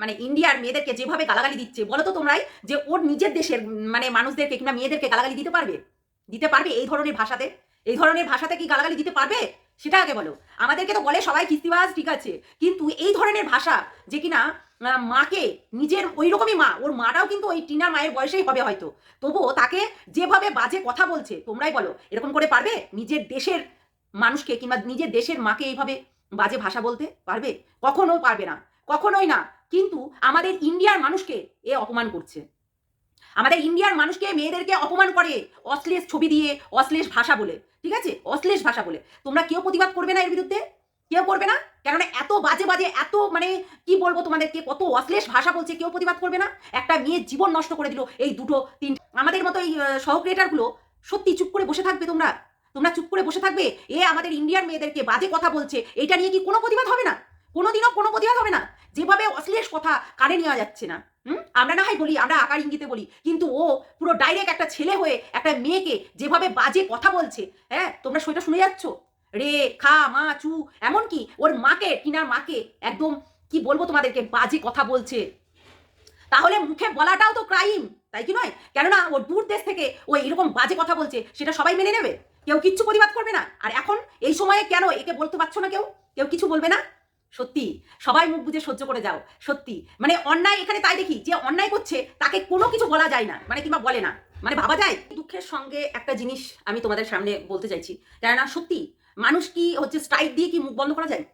মানে ইন্ডিয়ার মেয়েদেরকে যেভাবে গালাগালি দিচ্ছে বলো তো তোমরাই যে ওর নিজের দেশের মানে মানুষদেরকে কিংবা মেয়েদেরকে গালাগালি দিতে পারবে? দিতে পারবে এই ধরনের ভাষাতে? এই ধরনের ভাষাতে কি গালাগালি দিতে পারবে? সেটা আগে বলো। আমাদেরকে তো বলে সবাই কিস্তিবাজ, ঠিক আছে। কিন্তু এই ধরনের ভাষা যে কিনা মাকে নিজের ওই রকমই মা, ওর মাটাও কিন্তু ওই টিনার মায়ের বয়সেই হবে হয়তো। তবুও তাকে যেভাবে বাজে কথা বলছে, তোমরাই বলো, এরকম করে পারবে নিজের দেশের মানুষকে কিংবা নিজের দেশের মাকে এইভাবে বাজে ভাষা বলতে? পারবে? কখনো পারবে না। কখনোই না। কিন্তু আমাদের ইন্ডিয়ার মানুষকে এ অপমান করছে। আমাদের ইন্ডিয়ার মানুষকে মেয়েদেরকে অপমান করে অশ্লীল ছবি দিয়ে, অশ্লেষ ভাষা বলে, ঠিক আছে? অশ্লীল ভাষা বলে। তোমরা কেউ প্রতিবাদ করবে না এর বিরুদ্ধে? কেউ করবে না? কেননা এত বাজে বাজে, এত মানে কি বলব তোমাদেরকে, কত অশ্লেষ ভাষা বলছে, কেউ প্রতিবাদ করবে না? একটা মেয়ের জীবন নষ্ট করে দিল এই দুটো, তিন আমাদের মতো এই সহ ক্রিয়েটারগুলো সত্যি চুপ করে বসে থাকবে তোমরা? তোমরা চুপ করে বসে থাকবে? এ আমাদের ইন্ডিয়ার মেয়েদেরকে বাজে কথা বলছে, এটা নিয়ে কি কোনো প্রতিবাদ হবে না? কোনোদিনও কোনো প্রতিবাদ হবে না? যেভাবে অশ্লীল কথা কানে নেওয়া যাচ্ছে না, হুম? আমরা না হয় বলি, আমরা আকার ইঙ্গিতে বলি, কিন্তু ও পুরো ডাইরেক্ট একটা ছেলে হয়ে একটা মেয়েকে যেভাবে বাজে কথা বলছে হ্যাঁ? তোমরা সেটা শুনে যাচ্ছ? রে, খা, মা, চু, এমনকি ওর মাকে, টিনার মাকে একদম কি বলব তোমাদেরকে, বাজে কথা বলছে। তাহলে মুখে বলাটাও তো ক্রাইম তাই কি নয়? কেননা ও দূর দেশ থেকে ও এরকম বাজে কথা বলছে, সেটা সবাই মেনে নেবে। কেউ কিচ্ছু প্রতিবাদ করবে না। আর এখন এই সময়ে কেন একে বলতে পারছ না কেউ? কেউ কিছু বলবে না? সত্যি, সবাই মুখ বুঝে সহ্য করে যাও, সত্যি। মানে অন্যায় এখানে তাই দেখি, যে অন্যায় করছে, তাকে কোনো কিছু বলা যায় না মানে কিংবা বলে না। মানে ভাবা যায়? দুঃখের সঙ্গে একটা জিনিস আমি তোমাদের সামনে বলতে চাইছি কেননা সত্যি, মানুষ কি হচ্ছে স্ট্রাইক দিয়ে কি মুখ বন্ধ করা যায়?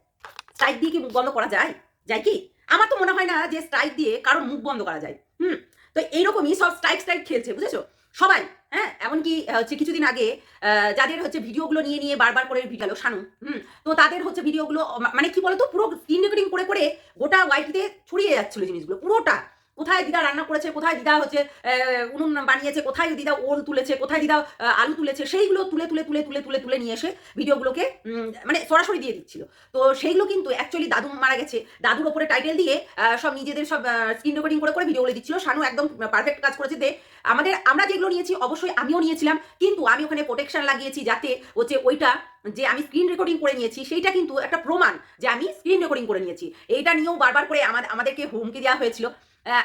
স্ট্রাইক দিয়ে কি মুখ বন্ধ করা যায়? যায় কি? আমার তো মনে হয় না যে স্ট্রাইক দিয়ে কারোর মুখ বন্ধ করা যায়। হুম, তো এইরকমই সব স্ট্রাইক স্ট্রাইক খেলছে, বুঝেছ? সবাই হ্যাঁ এমনকি হচ্ছে কিছুদিন আগে যাদের হচ্ছে ভিডিওগুলো নিয়ে নিয়ে বারবার করে ভিডিও শানু হুম, তো তাদের হচ্ছে ভিডিওগুলো মানে কি বলতো, পুরো স্ক্রিন রেকর্ডিং করে করে গোটা ওয়াইটিতে ছড়িয়ে যাচ্ছিল জিনিসগুলো, পুরোটা। কোথায় দিদা রান্না করেছে, কোথায় দিদা হচ্ছে উনুন বানিয়েছে, কোথায় দিদা ওল তুলেছে, কোথায় দিদা আলু তুলেছে, সেইগুলো তুলে তুলে তুলে তুলে তুলে তুলে নিয়ে এসে ভিডিওগুলোকে মানে সরাসরি দিয়ে দিচ্ছিল। তো সেইগুলো কিন্তু অ্যাকচুয়ালি দাদু মারা গেছে। দাদুর ওপরে টাইটেল দিয়ে সব নিজেদের সব স্ক্রিন রেকর্ডিং করে করে ভিডিওগুলো দিচ্ছিল। শানু একদম পারফেক্ট কাজ করেছে দে আমাদের, আমরা যেগুলো নিয়েছি, অবশ্যই আমিও নিয়েছিলাম, কিন্তু আমি ওখানে প্রোটেকশন লাগিয়েছি যাতে হচ্ছে ওইটা যে আমি স্ক্রিন রেকর্ডিং করে নিয়েছি, সেইটা কিন্তু একটা প্রমাণ যে আমি স্ক্রিন রেকর্ডিং করে নিয়েছি। এইটা নিয়েও বারবার করে আমাদের আমাদেরকে হুমকি দেওয়া হয়েছিল।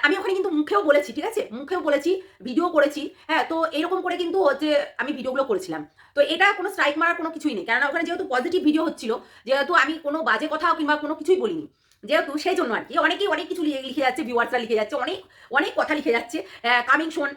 আমি ওখানে কিন্তু মুখেও বলেছি, ঠিক আছে? মুখেও বলেছি, ভিডিও করেছি হ্যাঁ তো এরকম করে কিন্তু হচ্ছে আমি ভিডিওগুলো করেছিলাম। তো এটা কোনো স্ট্রাইক মারার কোনো কিছুই নেই, কেননা ওখানে যেহেতু পজিটিভ ভিডিও হচ্ছিল, যেহেতু আমি কোনো বাজে কথা কিংবা কোনো কিছুই বলিনি, যেহেতু সেই জন্য আর কি, অনেকেই অনেক কিছু লিখে যাচ্ছে ভিউয়ার্সরা লিখে যাচ্ছে, অনেক অনেক কথা লিখে যাচ্ছে কামিং শোন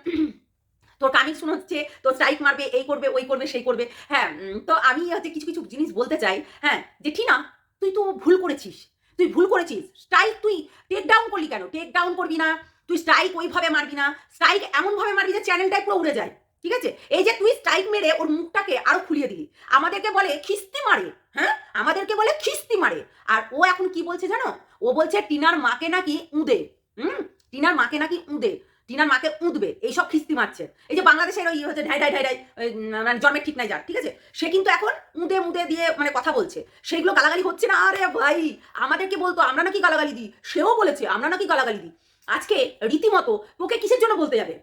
তোর কামিং শুন হচ্ছে, তোর স্ট্রাইক মারবে, এই করবে, ওই করবে, সেই করবে হ্যাঁ তো আমি হচ্ছে কিছু কিছু জিনিস বলতে চাই হ্যাঁ যে ঠিক না তুই তো ভুল করেছিস তুই ভুল করেছিস। স্ট্রাইক তুই টেক ডাউন করলি কেন? টেক ডাউন করবি না। তুই স্ট্রাইক ওইভাবে মারবি না। স্ট্রাইক এমনভাবে মারবি যে চ্যানেলটাই পুরো উড়ে যায়। ঠিক আছে? এই যে তুই স্ট্রাইক মেরে ওর মুখটাকে আরও খুলিয়ে দিলি। আমাদেরকে বলে খিস্তি মারে। হ্যাঁ? আমাদেরকে বলে খিস্তি মারে। আর ও এখন কি বলছে জানো? ও বলছে, টিনার মাকে নাকি উঁদে। হুম? টিনার মাকে নাকি উঁদে। টিনার মাকে উঁদবে, এইসব খিস্তি মারছে। এই যে বাংলাদেশের ওই হচ্ছে ঢাই ঢাই ঢাই ঢাই মানে জন্মের ঠিক নাই যার, ঠিক আছে? সে কিন্তু এখন উঁদে মুদে দিয়ে মানে কথা বলছে। সেইগুলো গালাগালি হচ্ছে না, আরে ভাই, আমাদেরকে বলতো, আমরা নাকি গালাগালি দিই। সেও বলেছে, আমরা নাকি গালাগালি দিই। আজকে রীতিমতো তোকে কিসের জন্য বলতে যাবে?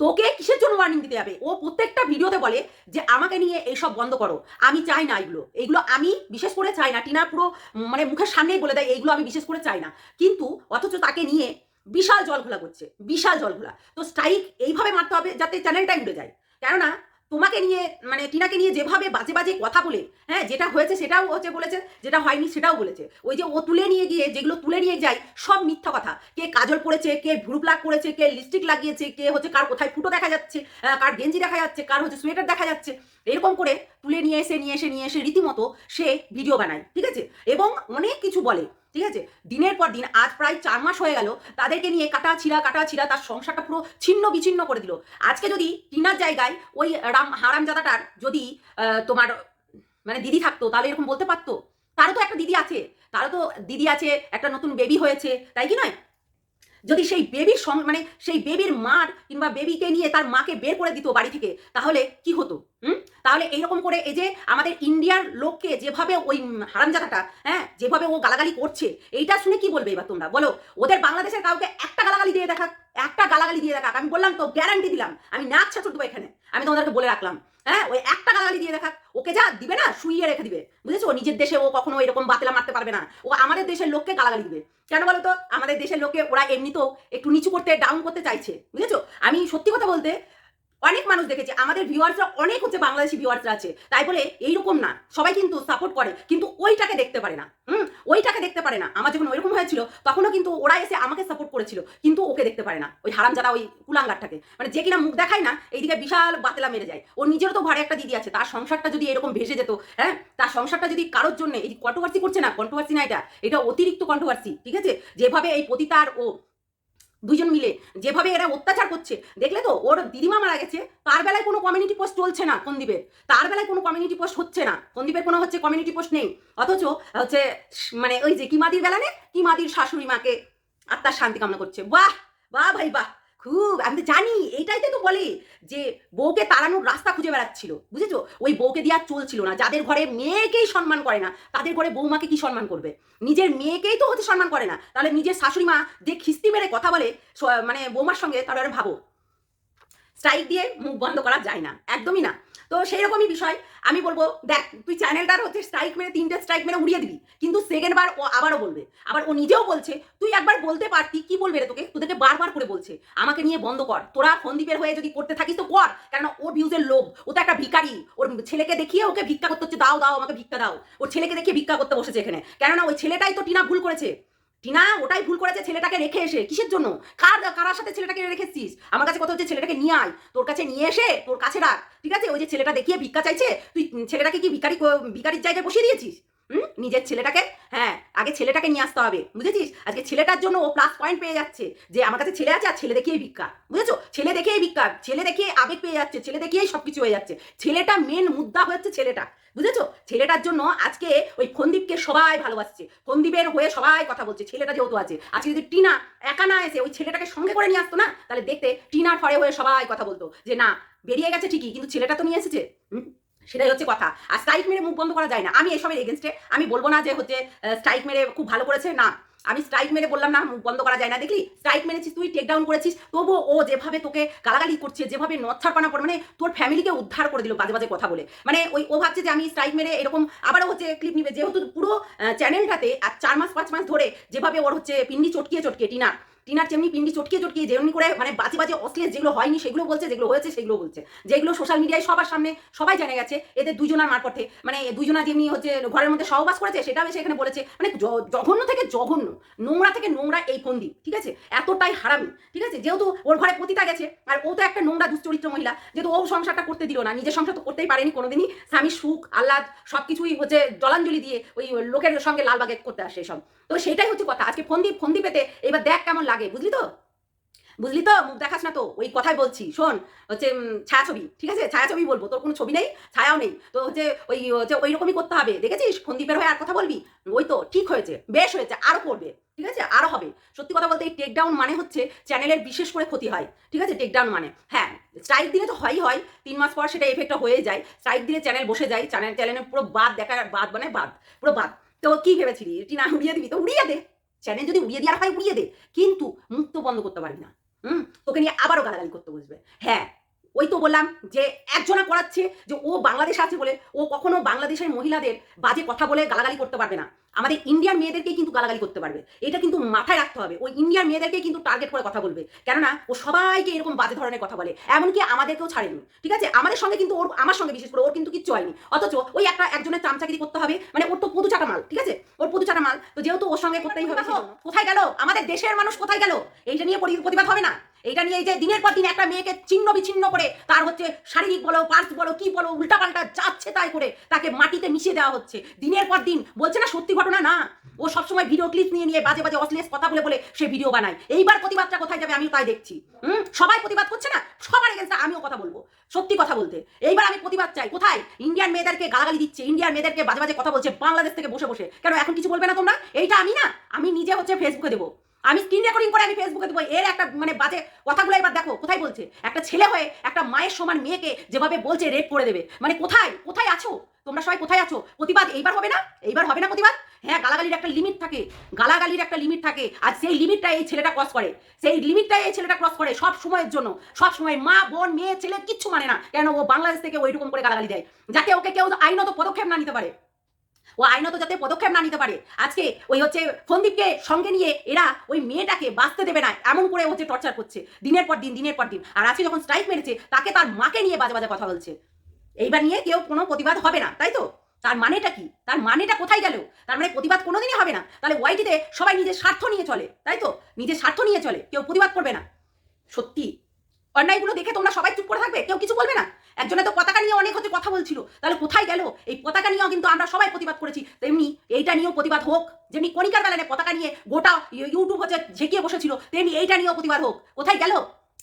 তোকে কিসের জন্য ওয়ার্নিং দিতে যাবে? ও প্রত্যেকটা ভিডিওতে বলে যে, আমাকে নিয়ে এইসব বন্ধ করো। আমি চাই না এগুলো। এগুলো আমি বিশেষ করে চাই না। টিনা পুরো মানে মুখের সামনেই বলে দেয়, এইগুলো আমি বিশেষ করে চাই না। কিন্তু অথচ তাকে নিয়ে বিশাল জল ঘোলা করছে, বিশাল জল ঘোলা তো স্ট্রাইক এইভাবে মারতে হবে যাতে চ্যানেলটাই উঠে যায়। কেননা, তোমাকে নিয়ে মানে টিনাকে নিয়ে যেভাবে বাজে বাজে কথা বলে হ্যাঁ যেটা হয়েছে সেটাও হচ্ছে বলেছে, যেটা হয়নি সেটাও বলেছে। ওই যে ও তুলে নিয়ে গিয়ে, যেগুলো তুলে নিয়ে যায়, সব মিথ্যা কথা। কে কাজল পড়েছে, কে ভ্রু প্লাক করেছে কে লিপস্টিক লাগিয়েছে, কে হচ্ছে কার কোথায় ফুটো দেখা যাচ্ছে কার গেঞ্জি দেখা যাচ্ছে, কার হচ্ছে সোয়েটার দেখা যাচ্ছে, এরকম করে তুলে নিয়ে এসে নিয়ে এসে নিয়ে এসে রীতিমতো সে ভিডিও বানায়, ঠিক আছে? এবং অনেক কিছু বলে। ঠিক আছে? দিনের পর দিন, আজ প্রায় চার মাস হয়ে গেল, তাদেরকে নিয়ে কাটা ছিঁড়া কাটা ছিঁড়া তার সংসারটা পুরো ছিন্ন বিচ্ছিন্ন করে দিল। আজকে যদি টিনার জায়গায় ওই রাম, হারামজাদাটার যদি তোমার মানে দিদি থাকতো, তাহলে এরকম বলতে পারতো? তারও তো একটা দিদি আছে। তারও তো দিদি আছে, একটা নতুন বেবি হয়েছে, তাই কি নয়? যদি সেই বেবির মানে সেই বেবির মার কিংবা বেবিকে নিয়ে তার মাকে বের করে দিত বাড়ি থেকে, তাহলে কি হতো? হুম? তাহলে এইরকম করে এই যে আমাদের ইন্ডিয়ার লোককে যেভাবে ওই হারামজাদাটা হ্যাঁ যেভাবে ও গালাগালি করছে, এইটা শুনে কি বলবে এবার তোমরা? বলো, ওদের বাংলাদেশের কাউকে একটা গালাগালি দিয়ে দেখা, একটা গালাগালি দিয়ে দেখাক আমি বললাম তো গ্যারান্টি দিলাম। আমি ছাত্র দেবো এখানে। আমি তোমাদেরকে বলে রাখলাম। হ্যাঁ? ওই একটা গালাগালি দিয়ে দেখাক। ওকে যা দিবে না, শুইয়ে রেখে দিবে। বুঝেছ? নিজের দেশে ও কখনো এরকম বাতিলা মারতে পারবে না। ও আমাদের দেশের লোককে গালাগালি দিবে। কেন বলো তো আমাদের দেশের লোকে ওরা এমনিতেও একটু নিচু করতে ডাউন করতে চাইছে। বুঝেছ? আমি সত্যি কথা বলতে অনেক মানুষ দেখেছে, আমাদের ভিউয়ার্সরা অনেক হচ্ছে বাংলাদেশি ভিউয়ার্সরা আছে। তাই বলে এইরকম না, সবাই কিন্তু সাপোর্ট করে, কিন্তু ওইটাকে দেখতে পারে না, হুম? ওইটাকে দেখতে পারে না। আমার যখন ওইরকম হয়েছিল, তখনও কিন্তু ওরা এসে আমাকে সাপোর্ট করেছিল, কিন্তু ওকে দেখতে পারে না, ওই হারাম যারা ওই কুলাঙ্গারটাকে। মানে যে কিনা মুখ দেখায় না, এইদিকে বিশাল বাতলা মেরে যায়। ওর নিজেরও তো ভাড়ে একটা দিদি আছে, তার সংসারটা যদি এরকম ভেসে যেত হ্যাঁ? তার সংসারটা যদি কারোর জন্য, এই কন্ট্রোভার্সি করছে না কন্ট্রোভার্সি না এটা এটা অতিরিক্ত কন্ট্রোভার্সি ঠিক আছে? যেভাবে এই পতিতার ও দুজন মিলে যেভাবে এরা অত্যাচার করছে, দেখলে তো ওর দিদিমা মারা গেছে, তার বেলায় কোনো কমিউনিটি পোস্ট চলছে না কন্দীপের তার বেলায় কোনো কমিউনিটি পোস্ট হচ্ছে না কন্দীপের কোনো হচ্ছে কমিউনিটি পোস্ট নেই, অথচ হচ্ছে মানে ওই যে কিমাদির বেলা নেই কিমাদির শাশুড়ি মাকে আত্মার শান্তি কামনা করছে। বাহ বাহ ভাই, বাহ। খুব, আমি তো জানি, এটাই তো বলে যে বউকে তাড়ানোর রাস্তা খুঁজে বেড়াচ্ছিল, বুঝেছ? ওই বউকে দিয়ে আর চলছিল না, যাদের ঘরে মেয়েকেই সম্মান করে না, তাদের ঘরে বৌমাকে কি সম্মান করবে? নিজের মেয়েকেই তো হতে সম্মান করে না, তাহলে নিজের শাশুড়ি মা যে খিস্তি মেরে কথা বলে মানে বৌমার সঙ্গে তাহলে ভাবো। স্ট্রাইক দিয়ে মুখ বন্ধ করা যায় না, একদমই না। তো সেই রকমই বিষয়। আমি বলব, দেখ, তুই চ্যানেলটার হচ্ছে স্ট্রাইক মেরে, তিনটে স্ট্রাইক মেরে উড়িয়ে দিবি। কিন্তু সেকেন্ড বার ও আবারও বলবে। আবার ও নিজেও বলছে, তুই একবার বলতে পারতি, কি বলবে রে তোকে? তোদেরকে বারবার করে বলছে, আমাকে নিয়ে বন্ধ কর। তোরা সন্দীপের হয়ে যদি করতে থাকিস তো কর। কারণ ওর ভিউজের লোভ। ও তো একটা ভিখারি। ওর ছেলেকে দেখিয়ে ওকে ভিক্ষা করতে হচ্ছে। দাও দাও, আমাকে ভিক্ষা দাও। ওর ছেলেকে দেখিয়ে ভিক্ষা করতে বসেছে এখানে। কেননা ওই ছেলেটাই তো টিনা ভুল করেছে। টিনা ওটাই ভুল করেছে ছেলেটাকে রেখে এসে। কিসের জন্য? কার কারার সাথে ছেলেটাকে রেখেছিস আমার কাছে কথা হচ্ছে ছেলেটাকে নিয়ে আয়। তোর কাছে নিয়ে এসে তোর কাছে রাখ। ঠিক আছে? ওই যে ছেলেটা দেখিয়ে ভিক্ষা চাইছে, তুই ছেলেটাকে কি ভিকারি ভিকারির জায়গায় বসিয়ে দিয়েছিস? নিজের ছেলেটাকে? হ্যাঁ আগে ছেলেটাকে নিয়ে আসতে হবে, বুঝেছিস? আজকে ছেলেটার জন্য ও প্লাস পয়েন্ট পেয়ে যাচ্ছে, যে আমার কাছে ছেলে আছে আর ছেলে দেখিয়ে ভিক্ষা, বুঝেছ? ছেলে দেখিয়ে ভিক্ষা, ছেলে দেখিয়ে আবেগ পেয়ে যাচ্ছে, ছেলে দেখিয়েই সবকিছু হয়ে যাচ্ছে, ছেলেটা মেন মুদ্রা হচ্ছে ছেলেটা, বুঝেছ? ছেলেটার জন্য আজকে ওই ফন্দীপকে সবাই ভালোবাসছে ফন্দীপের হয়ে সবাই কথা বলছে, ছেলেটা যেহেতু আছে, আজকে যদি টিনা একা না এসে ওই ছেলেটাকে সঙ্গে করে নিয়ে আসতো না, তাহলে দেখতে টিনার ফরে হয়ে সবাই কথা বলতো, যে না, বেরিয়ে গেছে ঠিকই, কিন্তু ছেলেটা তো নিয়ে এসেছে, হুম? সেটাই হচ্ছে কথা। আর স্ট্রাইক মেরে মুখ বন্ধ করা যায় না। আমি এসবের এগেনস্টে আমি বলব না যে হচ্ছে স্ট্রাইক মেরে খুব ভালো করেছে, না। আমি স্ট্রাইক মেরে বললাম না, মুখ বন্ধ করা যায় না। দেখলি? স্ট্রাইক মেরেছিস তুই টেক ডাউন করেছিস। তবুও ও যেভাবে তোকে গালাগালি করছে, যেভাবে নচ্ছারপানা করে মানে তোর ফ্যামিলিকে উদ্ধার করে দিল বাজে বাজে কথা বলে। মানে ওই ও ভাবছে যে আমি স্ট্রাইক মেরে এরকম আবারও হচ্ছে ক্লিপ নিবে। যেহেতু পুরো চ্যানেলটাতে আর চার মাস, পাঁচ মাস ধরে যেভাবে ওর হচ্ছে পিন্ডি চটকিয়ে চটকিয়ে টিনা টিনার যেমনি পিন্ডি চটকিয়ে চটকিয়ে যেমনি করে মানে বাজে বাজে অশ্লীল যেগুলো হয়নি, সেগুলো বলছে, যেগুলো হয়েছে, সেগুলো বলছে। যেগুলো সোশ্যাল মিডিয়ায় সবার সামনে সবাই জেনে গেছে, এদের দুজনার মারপথে। মানে দুজনা যেমনি হচ্ছে ঘরের মধ্যে সহবাস করেছে, সেটাও এসে এখানে বলেছে। মানে জঘন্য থেকে জঘন্য, নোংরা থেকে নোংরা এই ফন্দি ঠিক আছে? এতটাই হারামি, ঠিক আছে? যেহেতু ওর ঘরে পতিতা গেছে, আর ও তো একটা নোংরা দুশ্চরিত্র মহিলা, যেহেতু ও সংসারটা করতে দিল না, নিজের সংসার তো করতেই পারেনি কোনোদিনই। স্বামী সুখ, আহ্লাদ সব কিছুই হচ্ছে জলাঞ্জলি দিয়ে ওই লোকের সঙ্গে লালবাগে করতে আসে সব তো সেটাই হচ্ছে কথা। আজকে ফন্দি ফন্দি পেতে এবার দেখ কেমন লাগে, বুঝলি তো? বুঝলি তো? মুখ দেখাস না তো, ওই কথাই বলছি। শোন, হচ্ছে ছায়াছবি, ঠিক আছে? ছায়াছবি বলব, তোর কোনো ছবি নেই? ছায়াও নেই। তো হচ্ছে, ওই হচ্ছে ওই রকমই করতে হবে, দেখেছিস? ফন্দীপের হয়ে আর কথা বলবি? ওই তো, ঠিক হয়েছে, বেশ হয়েছে আরও করবে, ঠিক আছে? আরও হবে। সত্যি কথা বলতে এই টেক ডাউন মানে হচ্ছে চ্যানেলের বিশেষ করে ক্ষতি হয়, ঠিক আছে? টেকডাউন মানে হ্যাঁ স্ট্রাইক দিলে তো হয়ই হয়, তিন মাস পর সেটা এফেক্টটা হয়ে যায়। স্ট্রাইক দিলে চ্যানেল বসে যায় চ্যানেল চ্যানেলে পুরো বাদ দেখা বাদ মানে বাদ, পুরো বাদ। তো কি ভেবেছিলি? না উড়িয়ে দিবি তো উড়িয়ে দে। চ্যানেল যদি উড়িয়ে দেওয়ার হয়, উড়িয়ে দে। কিন্তু মুখ তো বন্ধ করতে পারবি না। হুম? তোকে নিয়ে আবারও গালাগালি করতে বসবে। হ্যাঁ ওই তো বললাম যে একজনা করাচ্ছে যে ও বাংলাদেশে আছে বলে ও কখনো বাংলাদেশের মহিলাদের বাজে কথা বলে গালাগালি করতে পারবে না। আমাদের ইন্ডিয়ার মেয়েদেরকেই কিন্তু গালাগালি করতে পারবে। এটা কিন্তু মাথায় রাখতে হবে। ওই ইন্ডিয়ান মেয়েদেরকে কিন্তু টার্গেট করে কথা বলবে। কেননা ও সবাইকে এরকম বাজে ধরনের কথা বলে। এমনকি আমাদেরকেও ছাড়েনি। ঠিক আছে? আমাদের সঙ্গে কিন্তু ওর, আমার সঙ্গে বিশেষ করে ওর কিন্তু কিচ্ছু হয়নি। অথচ ওই একটা একজনের চামচাগিরি করতে হবে। মানে ওর তো পুদু চাটা মাল। ঠিক আছে? ওর পুদু চাটা মাল। তো যেহেতু ওর সঙ্গে করতেই হবে কোথায় গেল? আমাদের দেশের মানুষ কোথায় গেল? এইটা নিয়ে প্রতিবাদ হবে না। এইটা নিয়ে যে দিনের পর দিন একটা মেয়েকে ছিন্ন বিচ্ছিন্ন করে, তার হচ্ছে শারীরিক বলো পার্স বলো, কি বলো, উল্টাপাল্টা যাচ্ছে তাই করে তাকে মাটিতে মিশিয়ে দেওয়া হচ্ছে। দিনের পর দিন বলছে না সত্যি ঘটনা? না। ও সবসময় ভিডিও ক্লিপ নিয়ে নিয়ে বাজে বাজে অশ্লীল কথা বলে বলে সে ভিডিও বানায়। এইবার প্রতিবাদটা কোথায় যাবে আমিও তাই দেখছি। হুম? সবাই প্রতিবাদ করছে না? সবার এগেন্স্টে আমিও কথা বলব। সত্যি কথা বলতে। এইবার আমি প্রতিবাদ চাই। কোথায়? ইন্ডিয়ান মেয়েদেরকে গালাগালি দিচ্ছে। ইন্ডিয়ান মেয়েদেরকে বাজে বাজে কথা বলছে বাংলাদেশ থেকে বসে বসে। কেন এখন কিছু বলবে না তোমরা? এইটা আমি না। আমি নিজে হচ্ছে ফেসবুকে দেবো। আমি স্ক্রিন রেকর্ডিং করে আমি ফেসবুকে দেবো, এর একটা মানে বাজে কথাগুলো এবার দেখো, কোথায় বলছে? একটা ছেলে হয়ে একটা মায়ের সমান মেয়েকে যেভাবে বলছে রেপ করে দেবে। মানে কোথায়? কোথায় আছো? তোমরা সবাই কোথায় আছো? প্রতিবাদ এইবার হবে না? এইবার হবে না প্রতিবাদ? হ্যাঁ গালাগালির একটা লিমিট থাকে। গালাগালির একটা লিমিট থাকে। আর সেই লিমিটটা এই ছেলেটা ক্রস করে। সেই লিমিটটা এই ছেলেটা ক্রস করে সব সময়ের জন্য। সব সময় মা, বোন, মেয়ে, ছেলে কিচ্ছু মানে না। কেন ও বাংলাদেশ থেকে ওইরকম করে গালাগালি দেয়। যাতে ওকে কেউ আইনত পদক্ষেপ না নিতে পারে। ও আইনত যাতে পদক্ষেপ না নিতে পারে। আজকে ওই হচ্ছে সন্দীপকে সঙ্গে নিয়ে এরা ওই মেয়েটাকে বাঁচতে দেবে না, এমন করে হচ্ছে টর্চার করছে, দিনের পর দিন, দিনের পর দিন। আর আজকে যখন স্ট্রাইক মেরেছে, তাকে তার মাকে নিয়ে বাজে বাজে কথা বলছে। এইবার নিয়ে কেউ কোনো প্রতিবাদ হবে না, তাই তো? তার মানেটা কি? তার মানেটা কোথায় গেল? তার মানে প্রতিবাদ কোনোদিনই হবে না। তাহলে ওয়াইটিতে সবাই নিজের স্বার্থ নিয়ে চলে, তাই তো? নিজের স্বার্থ নিয়ে চলে, কেউ প্রতিবাদ করবে না। সত্যি, অন্যায়গুলো দেখে তোমরা সবাই চুপ করে থাকবে? কেউ কিছু বলবে না? একজনে তো পতাকা নিয়ে অনেক হচ্ছে কথা বলছিল। তাহলে কোথায় গেল? এই পতাকা নিয়েও কিন্তু আমরা সবাই প্রতিবাদ করেছি। তেমনি এইটা নিয়েও প্রতিবাদ হোক। যেমনি কণিকার বেলানে পতাকা নিয়ে গোটা ইউটিউব হচ্ছে ঝেঁকিয়ে বসেছিল, তেমনি এইটা নিয়েও প্রতিবাদ হোক। কোথায় গেল?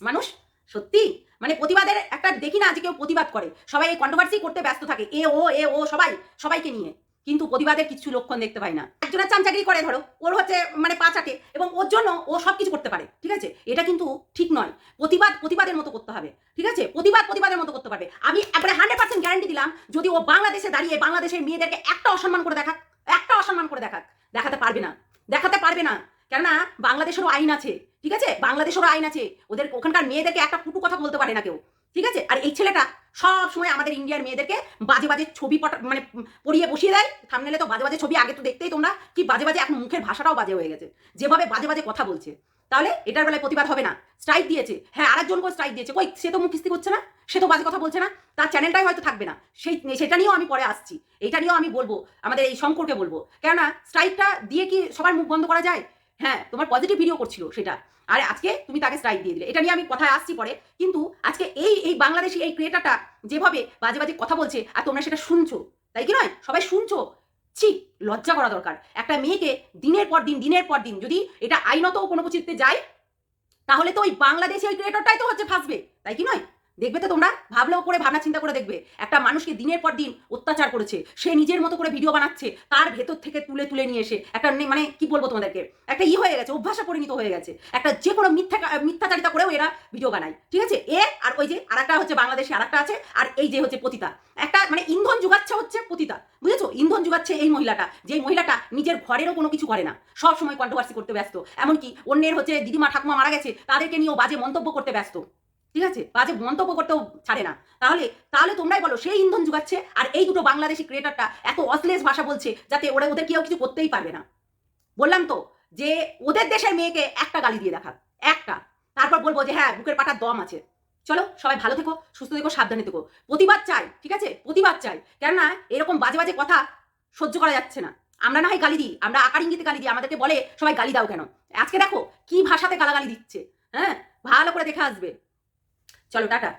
মানুষ, সত্যি? মানে প্রতিবাদের একটা দেখি না যে কেউ প্রতিবাদ করে। সবাই এই কন্ট্রোভার্সি করতে ব্যস্ত থাকে। এ, ও এ, ও, সবাই, সবাইকে নিয়ে। কিন্তু প্রতিবাদের কিছু লক্ষণ দেখতে পাই না। একজনের চামচাগিরি করে, ধরো, ওর হচ্ছে মানে পা চাটে এবং ওর জন্য ও সব কিছু করতে পারে, ঠিক আছে? এটা কিন্তু ঠিক নয়। প্রতিবাদ প্রতিবাদের মতো করতে হবে, ঠিক আছে? প্রতিবাদ প্রতিবাদের মতো করতে পারবে। আমি একবারে হান্ড্রেড পার্সেন্ট গ্যারান্টি দিলাম, যদি ও বাংলাদেশে দাঁড়িয়ে বাংলাদেশের মেয়েদেরকে একটা অসম্মান করে দেখাক, একটা অসম্মান করে দেখাক, দেখাতে পারবে না, দেখাতে পারবে না। কেননা, বাংলাদেশেরও আইন আছে, ঠিক আছে? বাংলাদেশেরও আইন আছে। ওদের ওখানকার মেয়েদেরকে একটা ফুটু কথা বলতে পারে না কেউ। ঠিক আছে? আর এই ছেলেটা সব সময় আমাদের ইন্ডিয়ার মেয়েদেরকে বাজে বাজে ছবি পটা মানে পড়িয়ে বসিয়ে দেয়। থামনেলে তো বাজে বাজে ছবি আগে তো দেখতেই তোমরা। কি বাজে বাজে? এখন মুখের ভাষাটাও বাজে হয়ে গেছে। যেভাবে বাজে বাজে কথা বলছে। তাহলে এটার বেলায় প্রতিবাদ হবে না। স্ট্রাইক দিয়েছে। হ্যাঁ আরেকজনকেও স্ট্রাইক দিয়েছে। কই, সে তো মুখ কিস্তি করছে না? সে তো বাজে কথা বলছে না। তার চ্যানেলটাই হয়তো থাকবে না। সেই, সেটা নিয়েও আমি পরে আসছি। এটা নিয়েও আমি বলব। আমাদের এই শঙ্করকে বলব। কেননা স্ট্রাইকটা দিয়ে কি সবার মুখ বন্ধ করা যায়? হ্যাঁ তোমার পজিটিভ ভিডিও করছিল সেটা। আর আজকে তুমি তাকে স্ট্রাইক দিয়ে দিলে। এটা নিয়ে আমি কথায় আসছি পরে, কিন্তু আজকে এই এই বাংলাদেশি এই ক্রিয়েটারটা যেভাবে বাজে বাজে কথা বলছে, আর তোমরা সেটা শুনছো, তাই কি নয়? সবাই শুনছো? ছি, লজ্জা করা দরকার। একটা মেয়েকে দিনের পর দিন, দিনের পর দিন যদি এটা আইনত কোনো কিছুতে যায়, তাহলে তো ওই বাংলাদেশি ওই ক্রিয়েটরটাই তো হচ্ছে ফাঁসবে, তাই কি নয়? দেখবে তো তোমরা? ভাবলেও করে, ভাবনা চিন্তা করে দেখবে। একটা মানুষকে দিনের পর দিন অত্যাচার করেছে। সে নিজের মতো করে ভিডিও বানাচ্ছে, তার ভেতর থেকে তুলে তুলে নিয়ে এসে একটা মানে কি বলব তোমাদেরকে? একটা ই হয়ে গেছে, অভ্যাসে পরিণত হয়ে গেছে। একটা যে কোনো মিথ্যা মিথ্যাচারিতা করেও এরা ভিডিও বানায়। ঠিক আছে? এ আর ওই যে আর একটা হচ্ছে বাংলাদেশে আর একটা আছে, আর এই যে হচ্ছে পতিতা। একটা মানে ইন্ধন যুগাচ্ছে হচ্ছে পতিতা। বুঝেছ? ইন্ধন যুগাচ্ছে এই মহিলাটা। যে মহিলাটা নিজের ঘরেরও কোনো কিছু করে না। সব সময় কন্ট্রোভার্সি করতে ব্যস্ত। এমনকি অন্যের হচ্ছে দিদিমা, ঠাকুমা মারা গেছে, তাদেরকে নিয়েও বাজে মন্তব্য করতে ব্যস্ত। ঠিক আছে? বাজে মন্তব্য করতেও ছাড়ে না। তাহলে তাহলে তোমরাই বলো, সেই ইন্ধন যুগাচ্ছে আর এই দুটো বাংলাদেশি ক্রিয়েটারটা এত অশ্লেষ ভাষা বলছে যাতে ওরা ওদের কেউ কিছু করতেই পারবে না। বললাম তো যে, ওদের দেশের মেয়েকে একটা গালি দিয়ে দেখা একটা। তারপর বলব যে হ্যাঁ বুকের পাটার দম আছে। চলো, সবাই ভালো থেকো, সুস্থ থেকো, সাবধানে থেকো। প্রতিবাদ চাই, ঠিক আছে? প্রতিবাদ চাই। কেননা, এরকম বাজে বাজে কথা সহ্য করা যাচ্ছে না। আমরা না হয় গালি দিই, আমরা আকার ইঙ্গিতে গালি দিই, আমাদেরকে বলে, সবাই গালি দাও কেন? আজকে দেখো, কি ভাষাতে গালাগালি দিচ্ছে হ্যাঁ? ভালো করে দেখে আসবে। চলো টাটা।